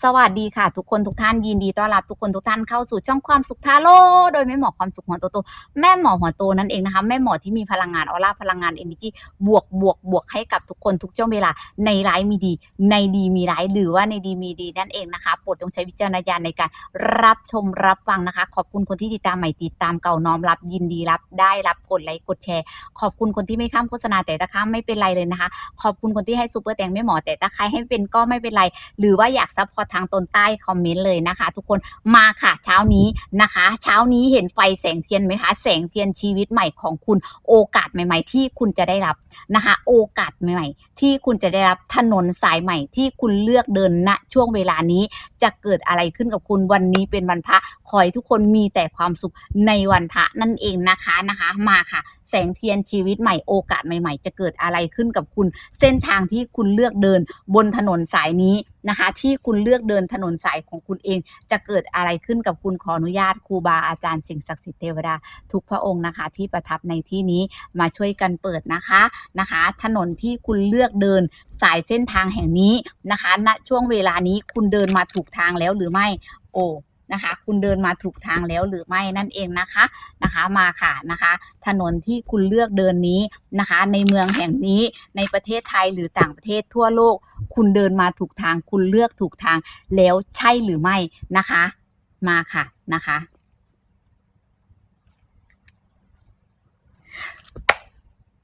สวัสดีค่ะ ทุกคนทุกท่านยินดีต้อนรับทุกคนทุกท่านเข้าสู่ช่องความสุขทาโร่โดยแม่หมอความสุขหัวโตโตแม่หมอหัวโตนั่นเองนะคะแม่หมอที่มีพลังงานออร่าพลังงานเอเนจีบวกบวกบวกให้กับทุกคนทุกช่วงเวลาในร้ายมีดี ในดีมีร้ายหรือว่าในดีมีดีนั่นเองนะคะโปรดจงใช้วิจารณญาณในการรับชมรับฟังนะคะ ขอบคุณคนที่ติดตามใหม่ติดตามเก่าน้อมรับยินดีรับได้รับกดไลค์กดแชร์ ขอบคุณคนที่ไม่ข้ามโฆษณาแต่ถ้าข้ามไม่เป็นไรเลยนะคะ ขอบคุณคนที่ให้ซูเปอร์แตงแม่หมอแต่ถ้าใครให้เป็นก็ไม่เป็นไร หรือว่าอยากซัพพอร์ตทางตนใต้คอมเมนต์เลยนะคะ ทุกคนมาค่ะเช้านี้นะคะ เช้านี้เห็นไฟแสงเทียนไหมคะ แสงเทียนชีวิตใหม่ของคุณโอกาสใหม่ ๆ ที่คุณจะได้รับนะคะ โอกาสใหม่ ๆ ที่คุณจะได้รับถนนสายใหม่ที่คุณเลือกเดินณช่วงเวลานี้จะเกิดอะไรขึ้นกับคุณวันนี้เป็นวันพระขอให้ทุกคนมีแต่ความสุขในวันพระนั่นเองนะคะนะคะ มาค่ะ แสงเทียนชีวิตใหม่โอกาสใหม่ ๆ จะเกิดอะไรขึ้นกับคุณ เส้นทางที่คุณเลือกเดินบนถนนสายนี้ นะคะ ที่คุณเลือกเดินถนนสายของคุณเอง จะเกิดอะไรขึ้นกับคุณขออนุญาตครูบาอาจารย์สิ่งศักดิ์สิทธิ์เทวดาทุกพระองค์นะคะ ที่ประทับในที่นี้มาช่วยกันเปิดนะคะนะคะ ถนนที่คุณเลือกเดินสายเส้นทางแห่งนี้นะคะณช่วงเวลานี้คุณเดินมาถูกทางแล้วหรือไม่โอ้ นะคะ คุณเดินมาถูกทางแล้วหรือไม่นั่นเองนะคะนะคะมาค่ะนะคะ ถนนที่คุณเลือกเดินนี้นะคะ ในเมืองแห่งนี้ในประเทศไทยหรือต่างประเทศทั่วโลก คุณเดินมาถูกทาง คุณเลือกถูกทางแล้วใช่หรือไม่นะคะ มาค่ะนะคะ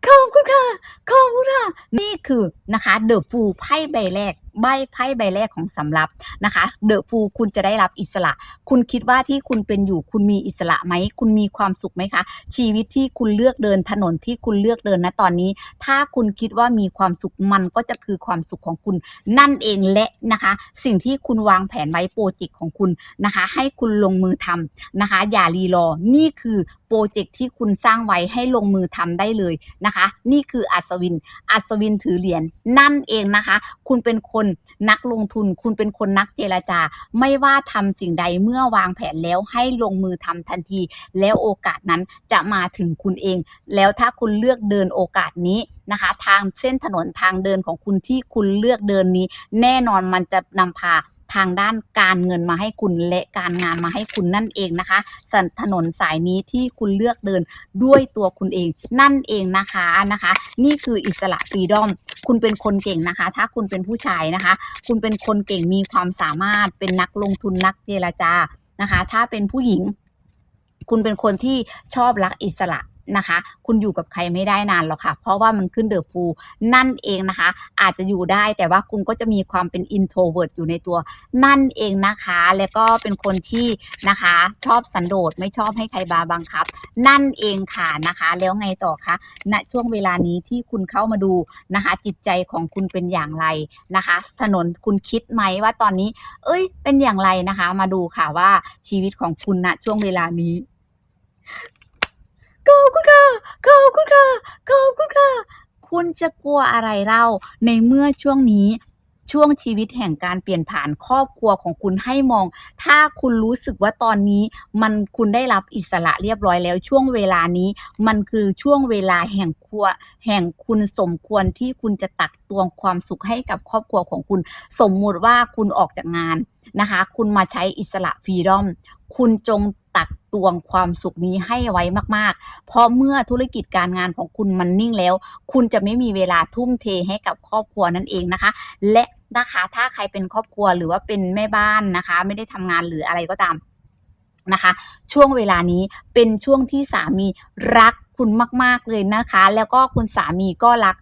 ขอบคุณค่ะขอบคุณค่ะนี่คือนะคะเดอะฟูไพ่ใบแรก ใบไพ่ใบแรกของสำรับนะคะเดอะฟูคุณจะได้รับอิสระ คุณคิดว่าที่คุณเป็นอยู่ คุณมีอิสระไหม คุณมีความสุขไหมคะ ชีวิตที่คุณเลือกเดินถนนที่คุณเลือกเดินนะตอนนี้ ถ้าคุณคิดว่ามีความสุขมันก็จะคือความสุขของคุณนั่นเองและนะคะ สิ่งที่คุณวางแผนไว้โปรเจกต์ของคุณนะคะ ให้คุณลงมือทำนะคะ อย่ารีรอนี่คือ โปรเจกต์ที่คุณสร้างไว้ให้ลงมือทำได้เลยนะคะ นี่คืออัศวิน อัศวินถือเหรียญนั่นเองนะคะ คุณเป็นคนนักลงทุน คุณเป็นคนนักเจรจา ไม่ว่าทำสิ่งใดเมื่อวางแผนแล้วให้ลงมือทำทันที แล้วโอกาสนั้นจะมาถึงคุณเอง แล้วถ้าคุณเลือกเดินโอกาสนี้นะคะ ทางเส้นถนนทางเดินของคุณที่คุณเลือกเดินนี้ แน่นอนมันจะนำพา ทางด้านการเงินมาให้คุณและการงานมาให้คุณนั่นเองนะคะสันถนนสายนี้ที่คุณเลือกเดินด้วยตัวคุณเองนั่นเองนะคะนะคะ นี่คืออิสระฟรีดอม คุณเป็นคนเก่งนะคะ ถ้าคุณเป็นผู้ชายนะคะ คุณเป็นคนเก่งมีความสามารถเป็นนักลงทุนนักเจรจานะคะ ถ้าเป็นผู้หญิง คุณเป็นคนที่ชอบรักอิสระ นะคะ คุณอยู่กับใครไม่ได้นานหรอกค่ะ เพราะว่ามันขึ้นเดอะฟูนั่นเองนะคะ อาจจะอยู่ได้แต่ว่าคุณก็จะมีความเป็น introvert อยู่ในตัวนั่นเองนะคะ แล้วก็เป็นคนที่นะคะ ชอบสันโดษไม่ชอบให้ใครบาบังคับ นั่นเองค่ะนะคะ แล้วไงต่อคะณช่วงเวลานี้ที่คุณเข้ามาดูนะคะ จิตใจของคุณเป็นอย่างไรนะคะ ถนนคุณคิดไหมว่าตอนนี้ เอ้ย เป็นอย่างไรนะคะ มาดูค่ะว่าชีวิตของคุณณช่วงเวลานี้ ขอบคุณค่ะขอบคุณค่ะขอบคุณค่ะ คุณจะกลัวอะไรเล่าในเมื่อช่วงนี้ช่วงชีวิตแห่งการเปลี่ยนผ่านครอบครัวของคุณให้มอง ถ้าคุณรู้สึกว่าตอนนี้ มันคุณได้รับอิสระเรียบร้อยแล้ว ช่วงเวลานี้ มันคือช่วงเวลาแห่งครัว แห่งคุณสมควรที่คุณจะตักตวงความสุขให้กับครอบครัวของคุณ สมมุติว่าคุณออกจากงานนะคะ คุณมาใช้อิสระฟรีดอม คุณจง ตักตวงความสุขนี้ให้ไว้มาก ๆ เพราะเมื่อธุรกิจการงานของคุณมันนิ่งแล้ว คุณจะไม่มีเวลาทุ่มเทให้กับครอบครัวนั่นเองนะคะ และนะคะถ้าใครเป็นครอบครัวหรือว่าเป็นแม่บ้านนะคะ ไม่ได้ทำงานหรืออะไรก็ตามนะคะ ช่วงเวลานี้เป็นช่วงที่สามีรักคุณมาก ๆ เลยนะคะ แล้วก็คุณสามีก็รัก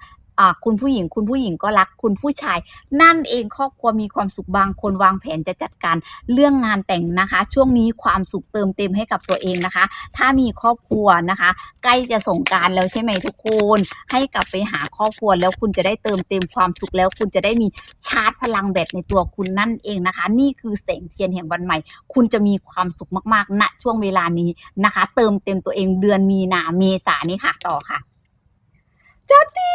คุณผู้หญิง คุณผู้หญิงก็รักคุณผู้ชาย นั่นเองครอบครัวมีความสุขบางคนวางแผนจะจัดการเรื่องงานแต่งนะคะ ช่วงนี้ความสุขเติมเต็มให้กับตัวเองนะคะ ถ้ามีครอบครัวนะคะ ใกล้จะส่งการแล้วใช่ไหมทุกคน ให้กลับไปหาครอบครัวแล้วคุณจะได้เติมเต็มความสุขแล้วคุณจะได้มีชาร์จพลังแบตในตัวคุณนั่นเองนะคะ นี่คือแสงเทียนแห่งวันใหม่ คุณจะมีความสุขมากๆณช่วงเวลานี้นะคะ เติมเต็มตัวเองเดือนมีนาเมษานี้ค่ะต่อค่ะ จัดติ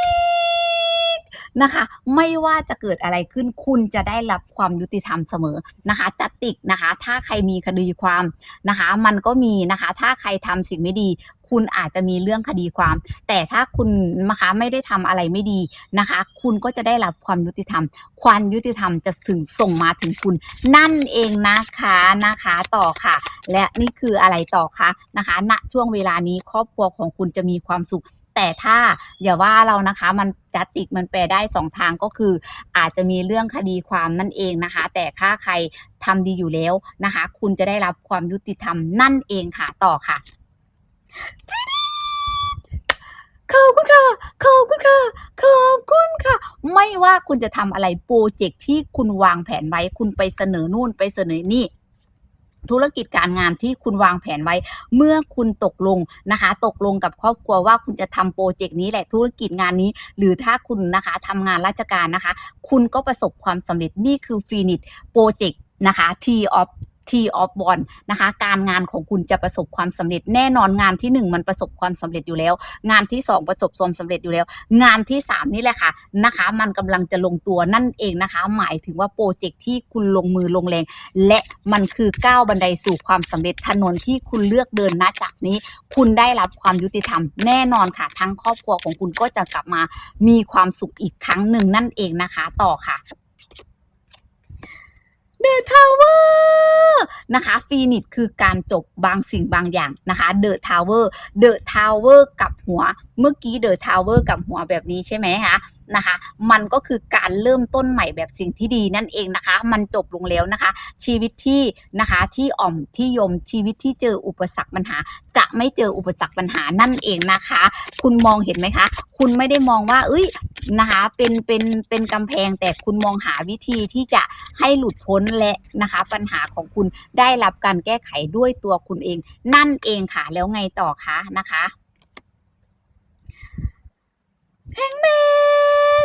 กนะคะ ไม่ว่าจะเกิดอะไรขึ้นคุณจะได้รับความยุติธรรมเสมอนะคะ จัดติกนะคะ ถ้าใครมีคดีความนะคะ มันก็มีนะคะ ถ้าใครทำสิ่งไม่ดี คุณอาจจะมีเรื่องคดีความ แต่ถ้าคุณนะคะไม่ได้ทำอะไรไม่ดีนะคะ คุณก็จะได้รับความยุติธรรม ความยุติธรรมจะถึงส่งมาถึงคุณ นั่นเองนะคะนะคะต่อค่ะ และนี่คืออะไรต่อคะนะคะ ณช่วงเวลานี้ครอบครัวของคุณจะมีความสุข แต่ถ้าอย่าว่าเรานะคะ มันจัดติกมันแปลได้สองทางก็คือ อาจจะมีเรื่องคดีความนั่นเองนะคะ แต่ถ้าใครทำดีอยู่แล้วนะคะ คุณจะได้รับความยุติธรรมนั่นเองค่ะต่อค่ะขอบคุณค่ะ ขอบคุณค่ะ ขอบคุณค่ะ ไม่ว่าคุณจะทำอะไรโปรเจกต์ที่คุณวางแผนไว้ คุณไปเสนอนู่นไปเสนอนี่ ธุรกิจการงานที่คุณวางแผนไว้ เมื่อคุณตกลงนะคะ ตกลงกับครอบครัวว่าคุณจะทำโปรเจกต์นี้แหละธุรกิจงานนี้ หรือถ้าคุณนะคะทำงานราชการนะคะ คุณก็ประสบความสำเร็จนี่คือฟีนิตโปรเจกต์นะคะ T of T of One นะคะ การงานของคุณจะประสบความสำเร็จแน่นอนงานที่หนึ่งมันประสบความสำเร็จอยู่แล้ว งานที่สองประสบความสำเร็จอยู่แล้ว งานที่สามนี่แหละค่ะนะคะ มันกำลังจะลงตัวนั่นเองนะคะ หมายถึงว่าโปรเจกต์ที่คุณลงมือลงแรง และมันคือก้าวบันไดสู่ความสำเร็จถนนที่คุณเลือกเดินณจากนี้ คุณได้รับความยุติธรรมแน่นอนค่ะ ทั้งครอบครัวของคุณก็จะกลับมามีความสุขอีกครั้งหนึ่งนั่นเองนะคะ ต่อค่ะ เดอะทาวเวอร์นะคะฟีนิตคือการจบบางสิ่งบางอย่างนะคะเดอะทาวเวอร์เดอะทาวเวอร์กับหัว เมื่อกี้เดอะทาวเวอร์กับหัวแบบนี้ใช่ไหมคะนะคะ มันก็คือการเริ่มต้นใหม่แบบสิ่งที่ดีนั่นเองนะคะ มันจบลงแล้วนะคะ ชีวิตที่นะคะที่อ่อมที่ยมชีวิตที่เจออุปสรรคปัญหา จะไม่เจออุปสรรคปัญหานั่นเองนะคะ คุณมองเห็นไหมคะ คุณไม่ได้มองว่าเอ้ย นะคะ เป็นเป็นเป็นกำแพงแต่คุณมองหาวิธีที่จะให้หลุดพ้นและนะคะ ปัญหาของคุณได้รับการแก้ไขด้วยตัวคุณเอง นั่นเองค่ะแล้วไงต่อคะนะคะแฮงแม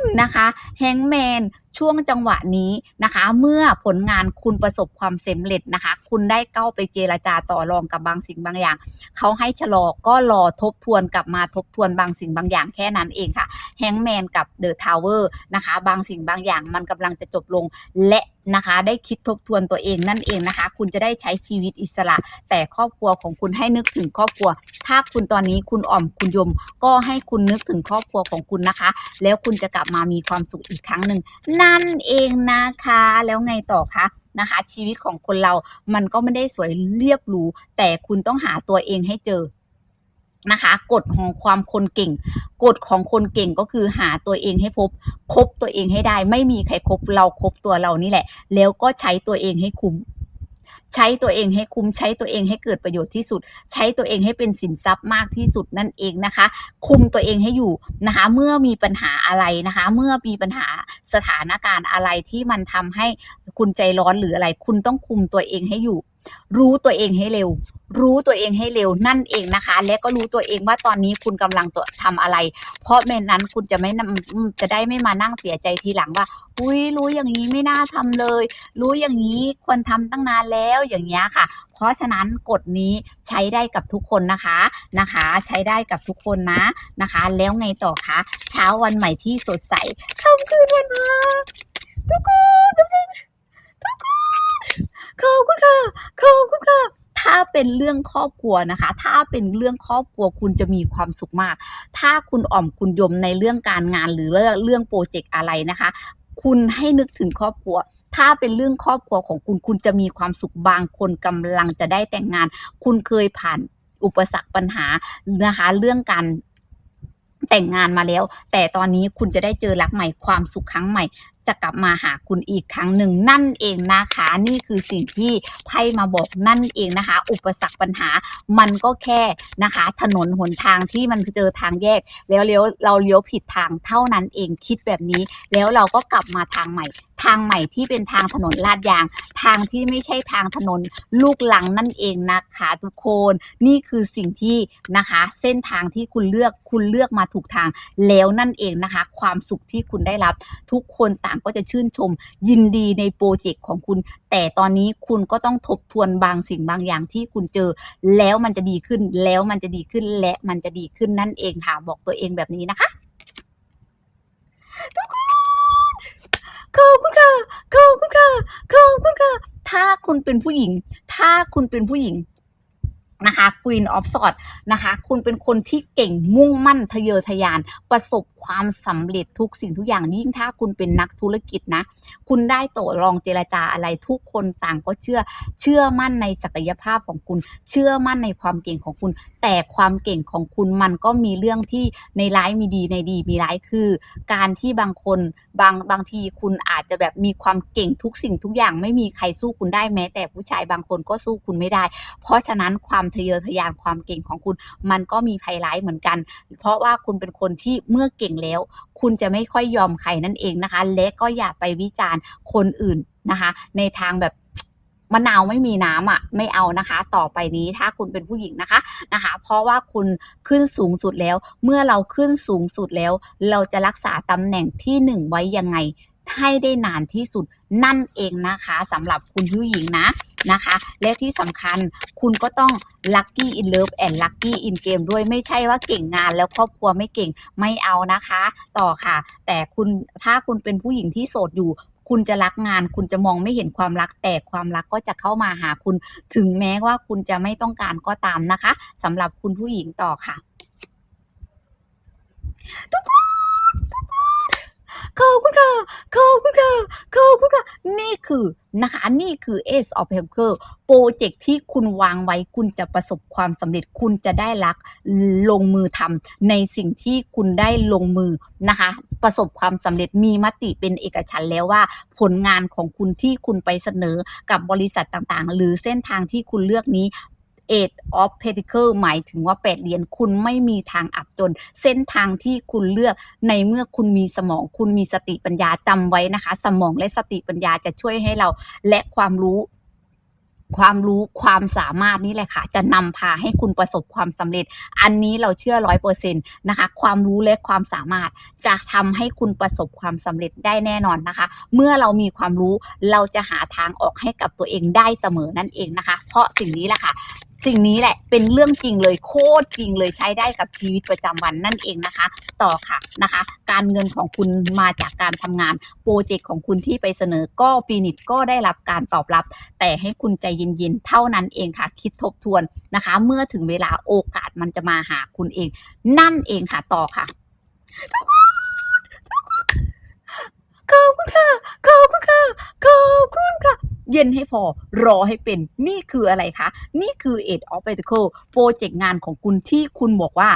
นนะคะแฮงแมน ช่วงจังหวะนี้นะคะ เมื่อผลงานคุณประสบความสำเร็จนะคะ คุณได้เข้าไปเจรจาต่อรองกับบางสิ่งบางอย่าง เขาให้ชะลอก็รอทบทวนกลับมาทบทวนบางสิ่งบางอย่างแค่นั้นเองค่ะแฮงแมนกับเดอะทาวเวอร์นะคะ บางสิ่งบางอย่างมันกำลังจะจบลงและนะคะ ได้คิดทบทวนตัวเองนั่นเองนะคะ คุณจะได้ใช้ชีวิตอิสระ แต่ครอบครัวของคุณให้นึกถึงครอบครัว ถ้าคุณตอนนี้คุณอ่อมคุณยม ก็ให้คุณนึกถึงครอบครัวของคุณนะคะ แล้วคุณจะกลับมามีความสุขอีกครั้งหนึ่งนั่นเองนะคะ แล้วไงต่อคะนะคะ ชีวิตของคนเรามันก็ไม่ได้สวยเรียบหรูแต่คุณต้องหาตัวเองให้เจอนะคะกฎของความคนเก่งกฎของคนเก่งก็คือหาตัวเองให้พบ คบตัวเองให้ได้ ไม่มีใครคบเราคบตัวเรานี่แหละ แล้วก็ใช้ตัวเองให้คุ้ม ใช้ตัวเองให้คุ้มใช้ตัวเองให้เกิดประโยชน์ที่สุด ใช้ตัวเองให้เป็นสินทรัพย์มากที่สุดนั่นเองนะคะ คุมตัวเองให้อยู่นะคะ เมื่อมีปัญหาอะไรนะคะ เมื่อมีปัญหาสถานการณ์อะไรที่มันทำให้คุณใจร้อนหรืออะไร คุณต้องคุมตัวเองให้อยู่ รู้ตัวเองให้เร็ว รู้ตัวเองให้เร็วนั่นเองนะคะ และก็รู้ตัวเองว่าตอนนี้คุณกำลังตัวทำอะไร เพราะไม่นั้นคุณจะไม่จะได้ไม่มานั่งเสียใจทีหลังว่า อุ้ยรู้อย่างนี้ไม่น่าทำเลย รู้อย่างนี้ควรทำตั้งนานแล้วอย่างเงี้ยค่ะ เพราะฉะนั้นกฎนี้ใช้ได้กับทุกคนนะคะนะคะ ใช้ได้กับทุกคนนะนะคะ แล้วไงต่อคะเช้าวันใหม่ที่สดใสค่ำคืนวันมาทุกทุกคนทุกคน ขอบคุณค่ะขอบคุณค่ะถ้าเป็นเรื่องครอบครัวนะคะ ถ้าเป็นเรื่องครอบครัวคุณจะมีความสุขมาก ถ้าคุณอ่อมคุณยมในเรื่องการงานหรือเรื่องเรื่องโปรเจกต์อะไรนะคะ คุณให้นึกถึงครอบครัว ถ้าเป็นเรื่องครอบครัวของคุณคุณจะมีความสุขบางคนกำลังจะได้แต่งงาน คุณเคยผ่านอุปสรรคปัญหานะคะเรื่องการแต่งงานมาแล้ว แต่ตอนนี้คุณจะได้เจอรักใหม่ความสุขครั้งใหม่ จะกลับมาหาคุณอีกครั้งหนึ่งนั่นเองนะคะ นี่คือสิ่งที่ไพ่มาบอกนั่นเองนะคะ อุปสรรคปัญหามันก็แค่นะคะ ถนนหนทางที่มันเจอทางแยก แล้วเลี้ยวเราเลี้ยวผิดทางเท่านั้นเองคิดแบบนี้ แล้วเราก็กลับมาทางใหม่ทางใหม่ที่เป็นทางถนนลาดยาง ทางที่ไม่ใช่ทางถนนลูกลังนั่นเองนะคะทุกคน นี่คือสิ่งที่นะคะ เส้นทางที่คุณเลือกคุณเลือกมาถูกทางแล้วนั่นเองนะคะ ความสุขที่คุณได้รับทุกคนต่างก็จะชื่นชมยินดีในโปรเจกต์ของคุณ แต่ตอนนี้คุณก็ต้องทบทวนบางสิ่งบางอย่างที่คุณเจอ แล้วมันจะดีขึ้นแล้วมันจะดีขึ้นและมันจะดีขึ้นนั่นเองค่ะบอกตัวเองแบบนี้นะคะทุกคนขอบคุณค่ะขอบคุณค่ะขอบคุณค่ะถ้าคุณเป็นผู้หญิง ถ้าคุณเป็นผู้หญิง นะคะ Queen of Swords นะคะ คุณเป็นคนที่เก่งมุ่งมั่นทะเยอทะยาน ประสบความสำเร็จทุกสิ่งทุกอย่างยิ่งถ้าคุณเป็นนักธุรกิจนะ คุณได้โต่อรองเจรจาอะไรทุกคนต่างก็เชื่อ เชื่อมั่นในศักยภาพของคุณ เชื่อมั่นในความเก่งของคุณ แต่ความเก่งของคุณมันก็มีเรื่องที่ในร้ายมีดีในดีมีร้ายคือ การที่บางคนบางบางทีคุณอาจจะแบบมีความเก่งทุกสิ่งทุกอย่างไม่มีใครสู้คุณได้แม้ แต่ผู้ชายบางคนก็สู้คุณไม่ได้ เพราะฉะนั้นความทะเยอทะยานความเก่งของคุณ มันก็มีภัยร้ายเหมือนกัน เพราะว่าคุณเป็นคนที่เมื่อเก่งแล้ว คุณจะไม่ค่อยยอมใครนั่นเองนะคะ และก็อย่าไปวิจารณ์คนอื่นนะคะ ในทางแบบมะนาวไม่มีน้ำอะไม่เอานะคะ ต่อไปนี้ถ้าคุณเป็นผู้หญิงนะคะนะคะ เพราะว่าคุณขึ้นสูงสุดแล้ว เมื่อเราขึ้นสูงสุดแล้ว เราจะรักษาตำแหน่งที่หนึ่งไว้ยังไง ให้ได้นานที่สุดนั่นเองนะคะสำหรับคุณผู้หญิงนะนะคะ และที่สำคัญคุณก็ต้อง lucky in love and lucky in game ด้วยไม่ใช่ว่าเก่งงานแล้วครอบครัวไม่เก่งไม่เอานะคะ ต่อค่ะ แต่คุณถ้าคุณเป็นผู้หญิงที่โสดอยู่คุณจะรักงาน คุณจะมองไม่เห็นความรัก แต่ความรักก็จะเข้ามาหาคุณ ถึงแม้ว่าคุณจะไม่ต้องการก็ตามนะคะสำหรับคุณผู้หญิงต่อค่ะ ทุกคนทุกคน ขอบคุณค่ะขอบคุณค่ะขอบคุณค่ะนี่คือนะคะนี่คือ Ace of Pentacles โปรเจกต์ที่คุณวางไว้คุณจะประสบความสำเร็จคุณจะได้รักลงมือทำในสิ่งที่คุณได้ลงมือนะคะ ประสบความสำเร็จมีมติเป็นเอกฉันแล้วว่า ผลงานของคุณที่คุณไปเสนอกับบริษัทต่างๆ หรือเส้นทางที่คุณเลือกนี้ Eight of Pentacle หมายถึงว่าแปดเหรียญคุณไม่มีทางอับจน เส้นทางที่คุณเลือกในเมื่อคุณมีสมอง คุณมีสติปัญญาจำไว้นะคะ สมองและสติปัญญาจะช่วยให้เราและความรู้ความรู้ความสามารถนี่แหละค่ะ จะนำพาให้คุณประสบความสำเร็จ อันนี้เราเชื่อร้อยเปอร์เซ็นต์นะคะ ความรู้และความสามารถจะทำให้คุณประสบความสำเร็จได้แน่นอนนะคะ เมื่อเรามีความรู้เราจะหาทางออกให้กับตัวเองได้เสมอนั่นเองนะคะ เพราะสิ่งนี้แหละค่ะ สิ่งนี้แหละเป็นเรื่องจริงเลยโคตรจริงเลยใช้ได้กับชีวิตประจำวันนั่นเองนะคะ ต่อค่ะนะคะ การเงินของคุณมาจากการทำงานโปรเจกต์ของคุณที่ไปเสนอก็ฟีนิชก็ได้รับการตอบรับ แต่ให้คุณใจเย็นๆเท่านั้นเองค่ะ คิดทบทวนนะคะ เมื่อถึงเวลาโอกาสมันจะมาหาคุณเอง นั่นเองค่ะต่อค่ะทุกคนทุกคนขอบคุณค่ะขอบคุณค่ะขอบคุณค่ะ เย็นให้พอรอให้เป็นนี่คืออะไรคะ นี่คือ Age of Pentacle โปรเจกต์งานของคุณที่คุณบอกว่า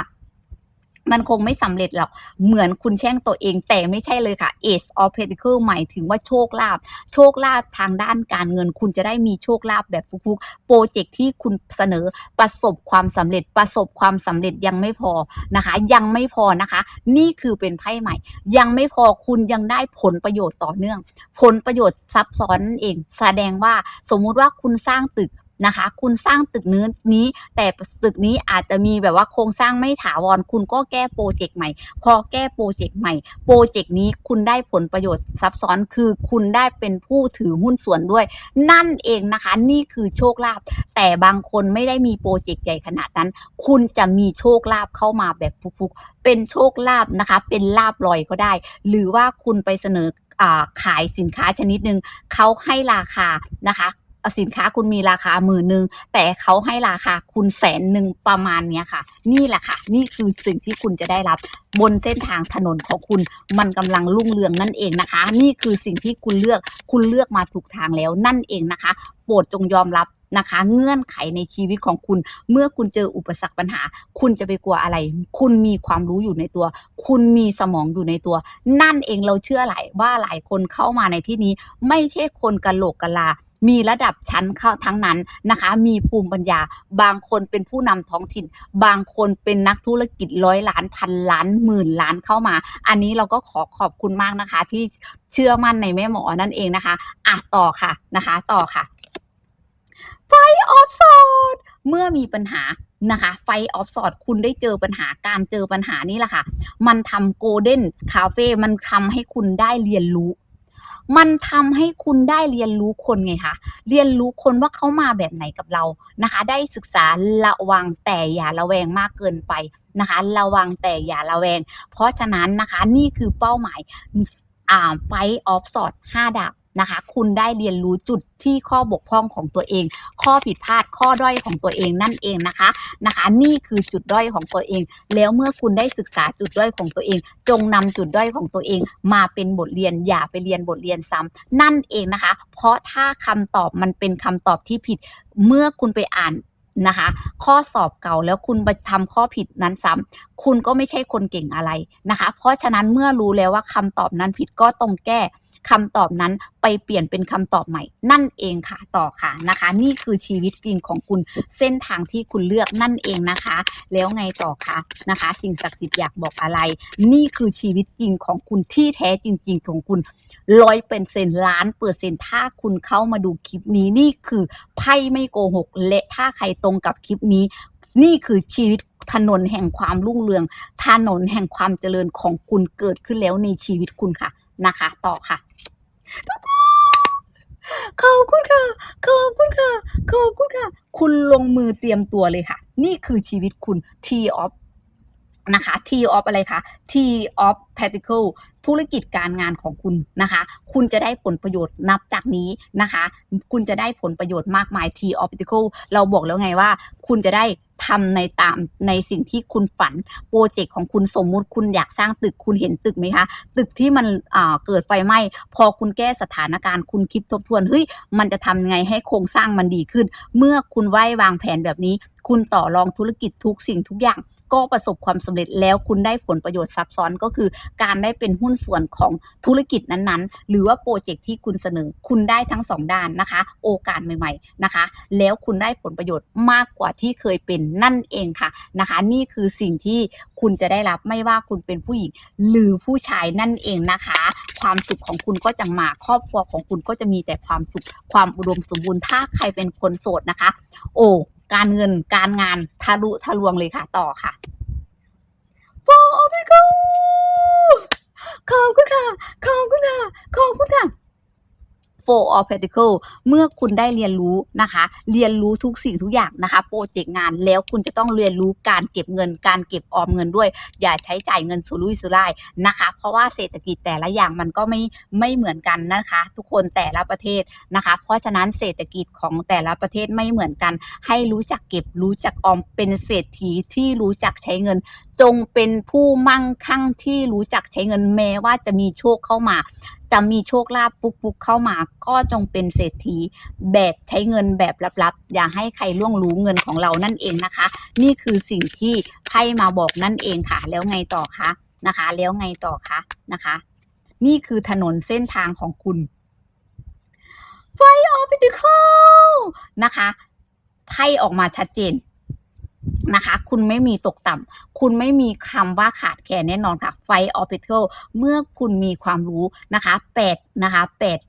มันคงไม่สำเร็จหรอก เหมือนคุณแช่งตัวเอง แต่ไม่ใช่เลยค่ะ Ace of Pentacle หมายถึงว่าโชคลาภ โชคลาภทางด้านการเงิน คุณจะได้มีโชคลาภแบบฟุกๆ โปรเจกต์ที่คุณเสนอประสบความสำเร็จ ประสบความสำเร็จยังไม่พอนะคะ ยังไม่พอนะคะ นี่คือเป็นไพ่ใหม่ ยังไม่พอคุณยังได้ผลประโยชน์ต่อเนื่อง ผลประโยชน์ซับซ้อนนั่นเอง แสดงว่าสมมุติว่าคุณสร้างตึก นะคะ คุณสร้างตึกนี้นี้ แต่ตึกนี้อาจจะมีแบบว่าโครงสร้างไม่ถาวร คุณก็แก้โปรเจกต์ใหม่ พอแก้โปรเจกต์ใหม่ โปรเจกต์นี้คุณได้ผลประโยชน์ซับซ้อนคือคุณได้เป็นผู้ถือหุ้นส่วนด้วย นั่นเองนะคะนี่คือโชคลาภแต่บางคนไม่ได้มีโปรเจกต์ใหญ่ขนาดนั้น คุณจะมีโชคลาภเข้ามาแบบฟุกๆ เป็นโชคลาภนะคะ เป็นลาบลอยก็ได้ หรือว่าคุณไปเสนอขายสินค้าชนิดหนึ่งเขาให้ราคานะคะ สินค้าคุณมีราคาหมื่นหนึ่งแต่เขาให้ราคาคุณแสนหนึ่งประมาณเนี้ยค่ะ นี่แหละค่ะ นี่คือสิ่งที่คุณจะได้รับบนเส้นทางถนนของคุณมันกำลังรุ่งเรืองนั่นเองนะคะ นี่คือสิ่งที่คุณเลือกคุณเลือกมาถูกทางแล้วนั่นเองนะคะ โปรดจงยอมรับนะคะ เงื่อนไขในชีวิตของคุณ เมื่อคุณเจออุปสรรคปัญหา คุณจะไปกลัวอะไร คุณมีความรู้อยู่ในตัว คุณมีสมองอยู่ในตัว นั่นเองเราเชื่อหลายว่าหลายคนเข้ามาในที่นี้ ไม่ใช่คนกะโหลกกะลา มีระดับชั้นเข้าทั้งนั้นนะคะ มีภูมิปัญญา บางคนเป็นผู้นำท้องถิ่น บางคนเป็นนักธุรกิจร้อยล้านพันล้านหมื่นล้านเข้ามา อันนี้เราก็ขอขอบคุณมากนะคะ ที่เชื่อมั่นในแม่หมอนั่นเองนะคะอะต่อค่ะนะคะ ต่อค่ะไฟออฟสอดเมื่อมีปัญหานะคะไฟออฟสอดคุณได้เจอปัญหาการเจอปัญหานี่แหละค่ะ มันทำโกลเด้นคาเฟ่มันทำให้คุณได้เรียนรู้ มันทำให้คุณได้เรียนรู้คนไงคะเรียนรู้คนว่าเขามาแบบไหนกับเรานะคะ ได้ศึกษาระวังแต่อย่าระแวงมากเกินไปนะคะ ระวังแต่อย่าระแวง เพราะฉะนั้นนะคะนี่คือเป้าหมายอ่าไฟออฟสอดห้าดาบ นะคะ คุณได้เรียนรู้จุดที่ข้อบกพร่องของตัวเอง ข้อผิดพลาดข้อด้อยของตัวเองนั่นเองนะคะนะคะ นี่คือจุดด้อยของตัวเอง แล้วเมื่อคุณได้ศึกษาจุดด้อยของตัวเอง จงนำจุดด้อยของตัวเอง มาเป็นบทเรียนอย่าไปเรียนบทเรียนซ้ำนั่นเองนะคะ เพราะถ้าคำตอบมันเป็นคำตอบที่ผิด เมื่อคุณไปอ่าน นะคะ ข้อสอบเก่าแล้วคุณไปทำข้อผิดนั้นซ้ำคุณก็ไม่ใช่คนเก่งอะไรนะคะ เพราะฉะนั้นเมื่อรู้แล้วว่าคำตอบนั้นผิดก็ต้องแก้คำตอบนั้นไปเปลี่ยนเป็นคำตอบใหม่ นั่นเองค่ะต่อค่ะนะคะ นี่คือชีวิตจริงของคุณเส้นทางที่คุณเลือกนั่นเองนะคะ แล้วไงต่อคะนะคะ สิ่งศักดิ์สิทธิ์อยากบอกอะไร นี่คือชีวิตจริงของคุณที่แท้จริง ๆ ของคุณร้อยเป็นเซนล้านเปอร์เซ็นต์ถ้าคุณเข้ามาดูคลิปนี้นี่คือไพ่ไม่โกหกและถ้าใครตรงกับคลิปนี้ นี่คือชีวิตถนนแห่งความรุ่งเรือง ถนนแห่งความเจริญของคุณเกิดขึ้นแล้วในชีวิตคุณค่ะนะคะ ต่อค่ะขอบคุณค่ะ ขอบคุณค่ะ ขอบคุณค่ะ คุณลงมือเตรียมตัวเลยค่ะ นี่คือชีวิตคุณ T of นะคะ T of อะไรคะ T of Particle ธุรกิจการงานของคุณนะคะ คุณจะได้ผลประโยชน์นับจากนี้นะคะ คุณจะได้ผลประโยชน์มากมาย T of Particle เราบอกแล้วไงว่า คุณจะได้ ทำในตามในสิ่งที่คุณฝันโปรเจกต์ของคุณสมมุติคุณอยากสร้างตึกคุณเห็นตึกไหมคะตึกที่มันเกิดไฟไหม้พอคุณแก้สถานการณ์คุณคิดทบทวนเฮ้ยมันจะทำยังไงให้โครงสร้างมันดีขึ้น เมื่อคุณไหววางแผนแบบนี้ คุณต่อรองธุรกิจทุกสิ่งทุกอย่าง ก็ประสบความสำเร็จแล้วคุณได้ผลประโยชน์ซับซ้อนก็คือ การได้เป็นหุ้นส่วนของธุรกิจนั้นๆ หรือว่าโปรเจกต์ที่คุณเสนอคุณได้ทั้งสองด้านนะคะ โอกาสใหม่ ๆนะคะ แล้วคุณได้ผลประโยชน์มากกว่าที่เคยเป็นนั่นเองค่ะนะคะ นี่คือสิ่งที่คุณจะได้รับไม่ว่าคุณเป็นผู้หญิงหรือผู้ชายนั่นเองนะคะ ความสุขของคุณก็จะมาครอบครัวของคุณก็จะมีแต่ความสุขความอุดมสมบูรณ์ถ้าใครเป็นคนโสดนะคะ โอ้การเงินการงานทะลุทะลวงเลยค่ะต่อค่ะโอ้พี่กูขอบคุณค่ะขอบคุณค่ะขอบคุณค่ะ Four of Pentacle เมื่อคุณได้เรียนรู้นะคะ เรียนรู้ทุกสิ่งทุกอย่างนะคะโปรเจกต์งานแล้วคุณจะต้องเรียนรู้การเก็บเงิน การเก็บออมเงินด้วย อย่าใช้จ่ายเงินสุรุ่ยสุร่ายนะคะ เพราะว่าเศรษฐกิจแต่ละอย่างมันก็ไม่ไม่เหมือนกันนะคะ ทุกคนแต่ละประเทศนะคะ เพราะฉะนั้นเศรษฐกิจของแต่ละประเทศไม่เหมือนกัน ให้รู้จักเก็บรู้จักออมเป็นเศรษฐีที่รู้จักใช้เงิน จงเป็นผู้มั่งคั่งที่รู้จักใช้เงินแม้ว่าจะมีโชคเข้ามา จะมีโชคลาภฟุกๆเข้ามา ก็จงเป็นเศรษฐีแบบใช้เงินแบบลับๆ อย่าให้ใครล่วงรู้เงินของเรานั่นเองนะคะ นี่คือสิ่งที่ไพ่มาบอกนั่นเองค่ะ แล้วไงต่อคะนะคะ แล้วไงต่อคะนะคะ นี่คือถนนเส้นทางของคุณไฟออฟฟิติคอลนะคะไพ่ออกมาชัดเจน นะคะ คุณไม่มีตกต่ำ คุณไม่มีคำว่าขาดแคลนแน่นอนค่ะ ไฟออฟฟิเทลเมื่อคุณมีความรู้นะคะแปดนะคะแปด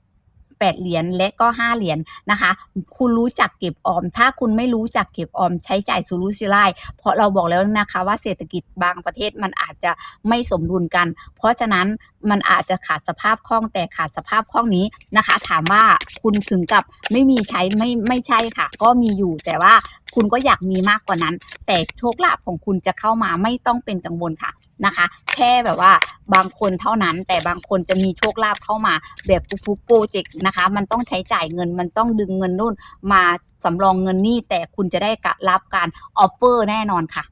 แปดเหรียญและก็ห้าเหรียญนะคะ คุณรู้จักเก็บออม ถ้าคุณไม่รู้จักเก็บออมใช้จ่ายสุรุ่ยสุร่ายเพราะเราบอกแล้วนะคะว่าเศรษฐกิจบางประเทศมันอาจจะไม่สมดุลกัน เพราะฉะนั้น มันอาจจะขาดสภาพคล่องแต่ขาดสภาพคล่องนี้นะคะ ถามว่าคุณถึงกับไม่มีใช้ไม่ไม่ใช่ค่ะ ก็มีอยู่แต่ว่าคุณก็อยากมีมากกว่านั้น แต่โชคลาภของคุณจะเข้ามาไม่ต้องเป็นกังวลค่ะนะคะ แค่แบบว่าบางคนเท่านั้น แต่บางคนจะมีโชคลาภเข้ามาแบบฟุกโปรเจกต์นะคะ มันต้องใช้จ่ายเงินมันต้องดึงเงินนู่นมาสำรองเงินนี่แต่คุณจะได้รับการออฟเฟอร์แน่นอนค่ะ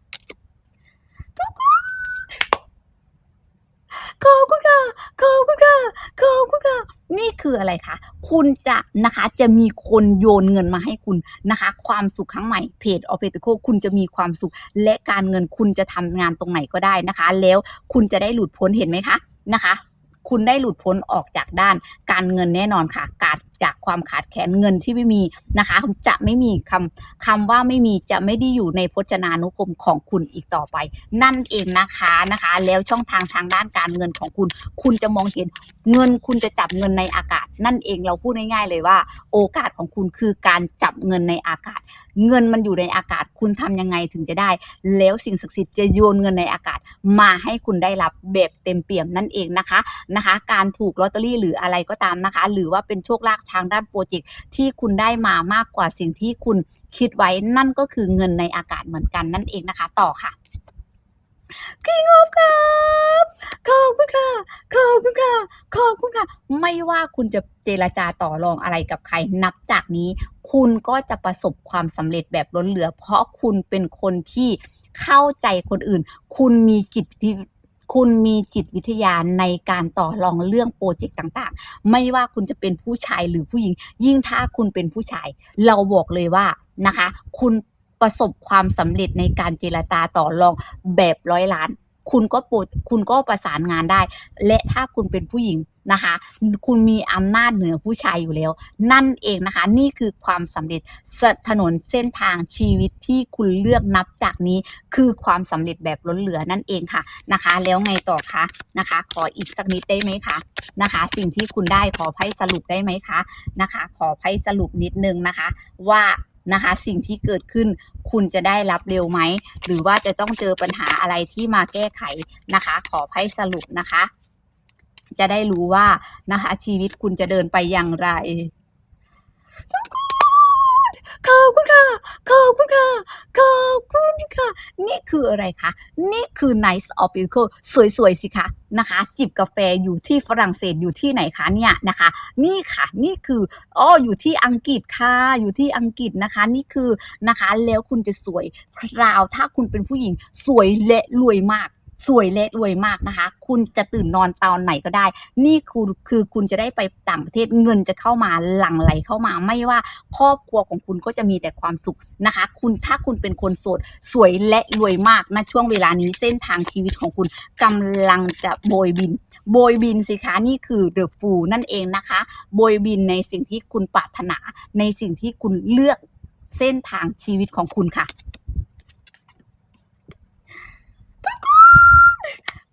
ขอบคุณค่ะขอบคุณค่ะขอบคุณค่ะนี่คืออะไรคะ คุณจะนะคะจะมีคนโยนเงินมาให้คุณนะคะ ความสุขครั้งใหม่เพจออฟเฟติโคคุณจะมีความสุข และการเงินคุณจะทำงานตรงไหนก็ได้นะคะ แล้วคุณจะได้หลุดพ้นเห็นไหมคะนะคะ คุณได้หลุดพ้นออกจากด้านการเงินแน่นอนค่ะ การ จากความขาดแคลนเงินที่ไม่มีนะคะ จะไม่มีคำคำว่าไม่มีจะไม่ได้อยู่ในพจนานุกรมของคุณอีกต่อไป นั่นเองนะคะนะคะ แล้วช่องทางทางด้านการเงินของคุณ คุณจะมองเห็นเงินคุณจะจับเงินในอากาศ นั่นเองเราพูดง่ายๆเลยว่า โอกาสของคุณคือการจับเงินในอากาศ เงินมันอยู่ในอากาศคุณทำยังไงถึงจะได้ แล้วสิ่งศักดิ์สิทธิ์จะโยนเงินในอากาศ มาให้คุณได้รับแบบเต็มเปี่ยมนั่นเองนะคะนะคะ การถูกลอตเตอรี่หรืออะไรก็ตามนะคะ หรือว่าเป็นโชคลาภทางด้านโปรเจกต์ที่คุณได้มามากกว่าสิ่งที่คุณคิดไว้นั่นก็คือเงินในอากาศเหมือนกันนั่นเองนะคะ ต่อค่ะ King of Cup ขอบคุณค่ะ ขอบคุณค่ะ ขอบคุณค่ะ ไม่ว่าคุณจะเจรจาต่อรองอะไรกับใครนับจากนี้ คุณก็จะประสบความสำเร็จแบบล้นเหลือ เพราะคุณเป็นคนที่เข้าใจคนอื่น คุณมีจิตที่คุณมีจิตวิทยาในการต่อรองเรื่องโปรเจกต์ต่างๆ ไม่ว่าคุณจะเป็นผู้ชายหรือผู้หญิง ยิ่งถ้าคุณเป็นผู้ชาย เราบอกเลยว่านะคะ คุณประสบความสำเร็จในการเจรจาต่อรองแบบร้อยล้าน คุณก็โปรคุณก็ประสานงานได้ และถ้าคุณเป็นผู้หญิงนะคะ คุณมีอำนาจเหนือผู้ชายอยู่แล้ว นั่นเองนะคะ นี่คือความสำเร็จถนนเส้นทางชีวิตที่คุณเลือกนับจากนี้ คือความสำเร็จแบบล้นเหลือนั่นเองค่ะนะคะ แล้วไงต่อคะนะคะ ขออีกสักนิดได้ไหมคะนะคะ สิ่งที่คุณได้ขอไพ่สรุปได้ไหมคะนะคะ ขอไพ่สรุปนิดนึงนะคะ ว่า นะคะ สิ่งที่เกิดขึ้นคุณจะได้รับเร็วไหม หรือว่าจะต้องเจอปัญหาอะไรที่มาแก้ไขนะคะ ขอให้สรุปนะคะ จะได้รู้ว่านะคะ ชีวิตคุณจะเดินไปอย่างไรขอบคุณค่ะขอบคุณค่ะขอบคุณค่ะ คืออะไรคะ นี่คือ Nice of beautiful สวยๆ สิคะนะคะ จิบกาแฟอยู่ที่ฝรั่งเศสอยู่ที่ไหนคะเนี่ยนะคะ นี่ค่ะนี่คืออ้ออยู่ที่อังกฤษค่ะ อยู่ที่อังกฤษนะคะ นี่คือนะคะแล้วคุณจะสวยคราวถ้าคุณเป็นผู้หญิงสวยและรวยมาก สวยและรวยมากนะคะ คุณจะตื่นนอนตอนไหนก็ได้ นี่คือคือคุณจะได้ไปต่างประเทศเงินจะเข้ามาหลั่งไหลเข้ามาไม่ว่าครอบครัวของคุณก็จะมีแต่ความสุขนะคะ คุณถ้าคุณเป็นคนโสดสวยและรวยมากณช่วงเวลานี้เส้นทางชีวิตของคุณกำลังจะโบยบิน โบยบินสิคะนี่คือเดอะฟูนั่นเองนะคะ โบยบินในสิ่งที่คุณปรารถนาในสิ่งที่คุณเลือกเส้นทางชีวิตของคุณค่ะ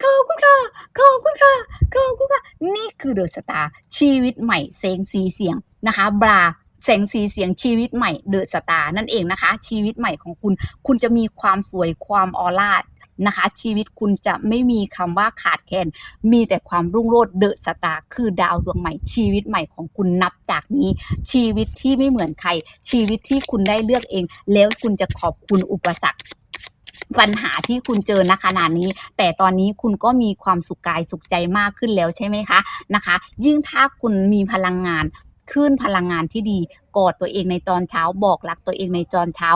ขอบคุณค่ะ ขอบคุณค่ะ ขอบคุณค่ะ นี่คือเดอะสตาร์ชีวิตใหม่แสงสีเสียงนะคะ บราแสงสีเสียงชีวิตใหม่เดอะสตาร์นั่นเองนะคะ ชีวิตใหม่ของคุณ คุณจะมีความสวยความออร่านะคะ ชีวิตคุณจะไม่มีคำว่าขาดแคลนมีแต่ความรุ่งโรจน์เดอะสตาร์คือดาวดวงใหม่ ชีวิตใหม่ของคุณนับจากนี้ ชีวิตที่ไม่เหมือนใคร ชีวิตที่คุณได้เลือกเอง แล้วคุณจะขอบคุณอุปสรรค ปัญหาที่คุณเจอณขณะนี้ แต่ตอนนี้คุณก็มีความสุขกายสุขใจมากขึ้นแล้วใช่ไหมคะนะคะ ยิ่งถ้าคุณมีพลังงานขึ้นพลังงานที่ดีกอดตัวเองในตอนเช้าบอกรักตัวเองในตอนเช้า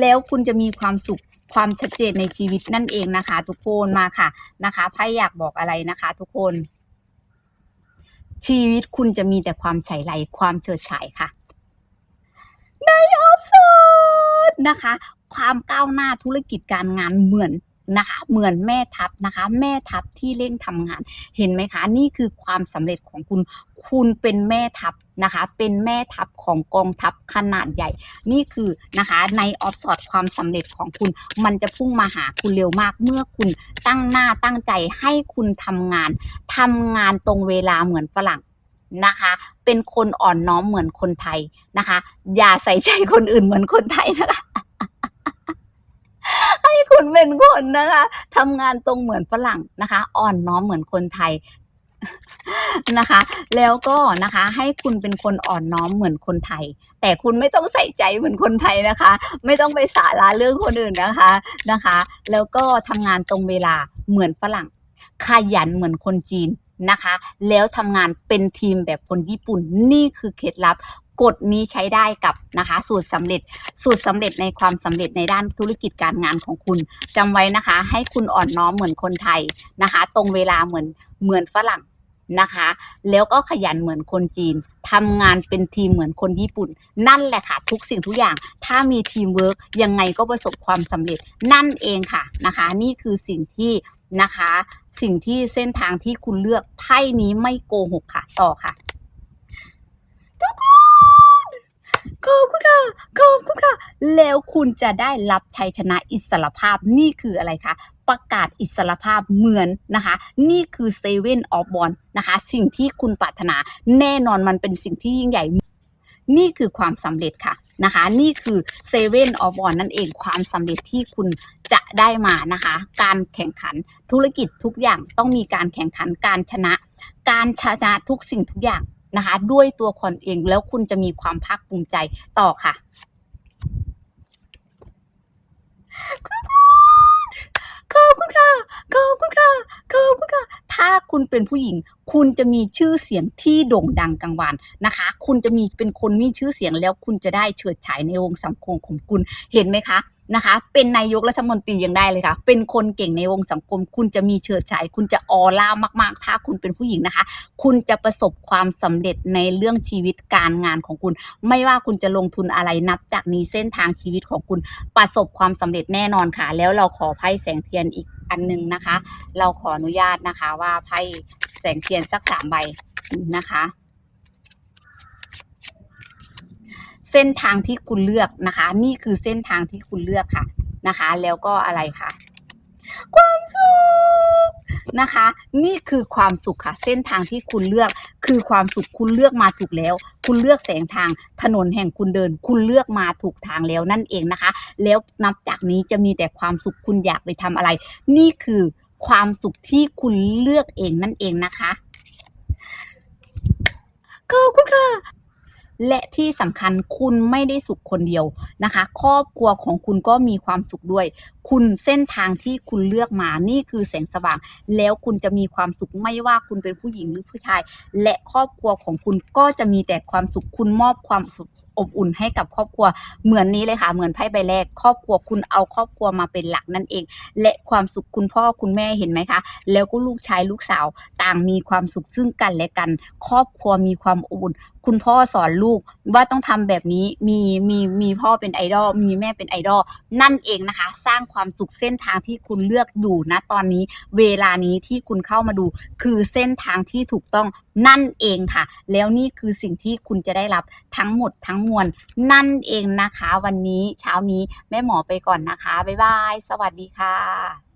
แล้วคุณจะมีความสุขความชัดเจนในชีวิตนั่นเองนะคะ ทุกคนมาค่ะนะคะไพ่อยากบอกอะไรนะคะ ทุกคน ชีวิตคุณจะมีแต่ความฉยไหลความเฉิดฉายค่ะในออฟสด นะคะ ความก้าวหน้าธุรกิจการงานเหมือนนะคะ เหมือนแม่ทัพนะคะ แม่ทัพที่เร่งทำงาน เห็นไหมคะ นี่คือความสำเร็จของคุณ คุณเป็นแม่ทัพนะคะ เป็นแม่ทัพของกองทัพขนาดใหญ่ นี่คือนะคะในออฟสอดความสำเร็จของคุณ มันจะพุ่งมาหาคุณเร็วมาก เมื่อคุณตั้งหน้าตั้งใจให้คุณทำงานทำงานตรงเวลาเหมือนฝรั่ง นะคะ เป็นคนอ่อนน้อมเหมือนคนไทยนะคะ อย่าใส่ใจคนอื่นเหมือนคนไทยนะคะให้คุณเป็นคนนะคะทำงานตรงเหมือนฝรั่งนะคะ อ่อนน้อมเหมือนคนไทยนะคะ แล้วก็นะคะให้คุณเป็นคนอ่อนน้อมเหมือนคนไทย แต่คุณไม่ต้องใส่ใจเหมือนคนไทยนะคะ ไม่ต้องไปสาระเรื่องคนอื่นนะคะนะคะ แล้วก็ทำงานตรงเวลาเหมือนฝรั่งขยันเหมือนคนจีน นะคะ แล้วทำงานเป็นทีมแบบคนญี่ปุ่นนี่คือเคล็ดลับกฎนี้ใช้ได้กับนะคะ สูตรสำเร็จสูตรสำเร็จในความสำเร็จในด้านธุรกิจการงานของคุณจำไว้นะคะ ให้คุณอ่อนน้อมเหมือนคนไทยนะคะ ตรงเวลาเหมือนเหมือนฝรั่ง นะคะ แล้วก็ขยันเหมือนคนจีนทำงานเป็นทีมเหมือนคนญี่ปุ่น นั่นแหละค่ะ ทุกสิ่งทุกอย่าง ถ้ามีทีมเวิร์กยังไงก็ประสบความสำเร็จนั่นเองค่ะนะคะ นี่คือสิ่งที่นะคะ สิ่งที่เส้นทางที่คุณเลือกไพ่นี้ไม่โกหกค่ะ ต่อค่ะ ทุกคน ขอบคุณค่ะ ขอบคุณค่ะ แล้วคุณจะได้รับชัยชนะอิสรภาพนี่คืออะไรคะ ประกาศอิสรภาพเหมือนนะคะ นี่คือเซเว่นออฟบอลนะคะ สิ่งที่คุณปรารถนา แน่นอนมันเป็นสิ่งที่ยิ่งใหญ่นี่คือความสำเร็จค่ะนะคะ นี่คือเซเว่นออฟบอลนั่นเองความสำเร็จที่คุณจะได้มานะคะ การแข่งขันธุรกิจทุกอย่างต้องมีการแข่งขันการชนะ การชนะทุกสิ่งทุกอย่าง นะคะ ด้วยตัวคนเองแล้วคุณจะมีความภาคภูมิใจต่อค่ะขอบคุณค่ะขอบคุณค่ะขอบคุณค่ะ ถ้าคุณเป็นผู้หญิง คุณจะมีชื่อเสียงที่โด่งดังกลางวันนะคะ คุณจะมีเป็นคนมีชื่อเสียงแล้วคุณจะได้เฉิดฉายในวงสังคมของคุณ เห็นไหมคะ นะคะ เป็นนายกรัฐมนตรียังได้เลยค่ะ เป็นคนเก่งในวงสังคม คุณจะมีเฉิดฉาย คุณจะออร่ามากๆ ถ้าคุณเป็นผู้หญิงนะคะ คุณจะประสบความสำเร็จในเรื่องชีวิตการงานของคุณ ไม่ว่าคุณจะลงทุนอะไรนับจากนี้เส้นทางชีวิตของคุณประสบความสำเร็จแน่นอนค่ะ แล้วเราขอไพ่แสงเทียนอีกอันหนึงนะคะ เราขออนุญาตนะคะว่าไพ่แสงเทียนสักสามใบนะคะ เส้นทางที่คุณเลือกนะคะ นี่คือเส้นทางที่คุณเลือกค่ะนะคะ แล้วก็อะไรคะความสุขนะคะ นี่คือความสุขค่ะ เส้นทางที่คุณเลือกคือความสุขคุณเลือกมาถูกแล้ว คุณเลือกแสงทางถนนแห่งคุณเดิน คุณเลือกมาถูกทางแล้วนั่นเองนะคะ แล้วนับจากนี้จะมีแต่ความสุขคุณอยากไปทำอะไร นี่คือความสุขที่คุณเลือกเองนั่นเองนะคะขอบคุณค่ะ และที่สำคัญคุณไม่ได้สุขคนเดียวนะคะ ครอบครัวของคุณก็มีความสุขด้วย คุณเส้นทางที่คุณเลือกมานี่คือแสงสว่าง แล้วคุณจะมีความสุขไม่ว่าคุณเป็นผู้หญิงหรือผู้ชาย และครอบครัวของคุณก็จะมีแต่ความสุขคุณมอบความสุข อบอุ่นให้กับครอบครัวเหมือนนี้เลยค่ะ เหมือนไพ่ใบแรก ครอบครัวคุณเอาครอบครัวมาเป็นหลักนั่นเอง และความสุขคุณพ่อคุณแม่เห็นไหมคะ แล้วก็ลูกชายลูกสาวต่างมีความสุขซึ่งกันและกัน ครอบครัวมีความอบอุ่น คุณพ่อสอนลูกว่าต้องทำแบบนี้มีมีมีพ่อเป็นไอดอลมีแม่เป็นไอดอลนั่นเองนะคะ สร้างความสุขเส้นทางที่คุณเลือกอยู่นะตอนนี้ เวลานี้ที่คุณเข้ามาดู คือเส้นทางที่ถูกต้องนั่นเองค่ะ แล้วนี่คือสิ่งที่คุณจะได้รับทั้งหมดทั้งมวลนั่นเองนะคะ วันนี้เช้านี้แม่หมอไปก่อนนะคะ บ๊ายบาย สวัสดีค่ะ